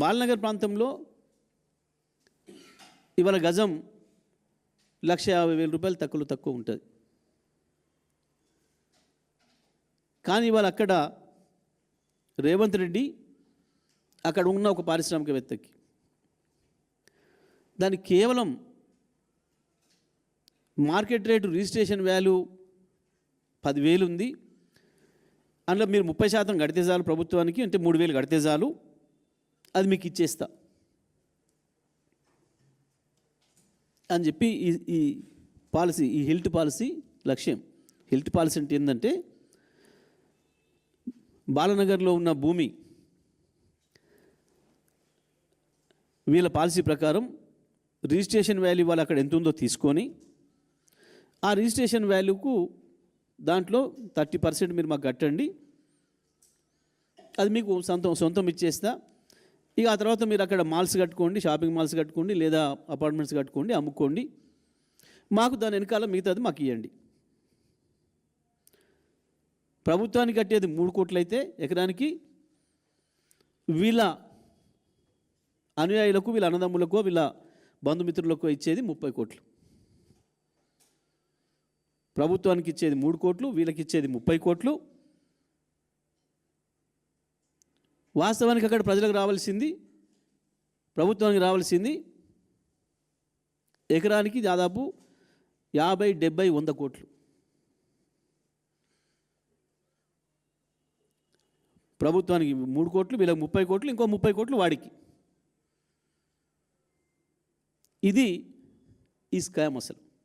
బాలనగర్ ప్రాంతంలో ఇవాళ గజం లక్ష యాభై వేల రూపాయలు తక్కువలో తక్కువ ఉంటుంది. కానీ ఇవాళ అక్కడ రేవంత్ రెడ్డి అక్కడ ఉన్న ఒక పారిశ్రామికవేత్తకి దాని కేవలం మార్కెట్ రేటు రిజిస్ట్రేషన్ వాల్యూ పదివేలు ఉంది. అందులో మీరు ముప్పై శాతం కడితే చాలు ప్రభుత్వానికి అంటే మూడు వేలు కడితే చాలు. అది మీకు ఇచ్చేస్తా. అని చెప్పి ఈ ఈ పాలసీ ఈ హెల్త్ పాలసీ లక్ష్యం. హెల్త్ పాలసీ అంటే ఏంటంటే బాలనగర్లో ఉన్న భూమి వీళ్ళ పాలసీ ప్రకారం రిజిస్ట్రేషన్ వాల్యూ వాళ్ళు అక్కడ ఎంత ఉందో తీసుకొని ఆ రిజిస్ట్రేషన్ వాల్యూకు దాంట్లో థర్టీ పర్సెంట్ మీరు మాకు కట్టండి. అది మీకు సొంతం సొంతం ఇచ్చేస్తా. ఇక ఆ తర్వాత మీరు అక్కడ మాల్స్ కట్టుకోండి షాపింగ్ మాల్స్ కట్టుకోండి లేదా అపార్ట్మెంట్స్ కట్టుకోండి అమ్ముకోండి. మాకు దాని వెనకాల మిగతాది మాకు ఇవ్వండి ప్రభుత్వానికి కట్టేది మూడు కోట్లు అయితే ఎకరానికి వీళ్ళ అనుయాయులకు వీళ్ళ అన్నదమ్ములకు వీళ్ళ బంధుమిత్రులకు ఇచ్చేది ముప్పై కోట్లు. ప్రభుత్వానికి ఇచ్చేది మూడు కోట్లు వీళ్ళకి ఇచ్చేది ముప్పై కోట్లు. వాస్తవానికి అక్కడ ప్రజలకు రావాల్సింది ప్రభుత్వానికి రావాల్సింది ఎకరానికి దాదాపు యాభై డెబ్బై వంద కోట్లు. ప్రభుత్వానికి మూడు కోట్లు వీళ్ళకి ముప్పై కోట్లు ఇంకో ముప్పై కోట్లు వాడికి. ఇది ఈ స్కామ్ అసలు.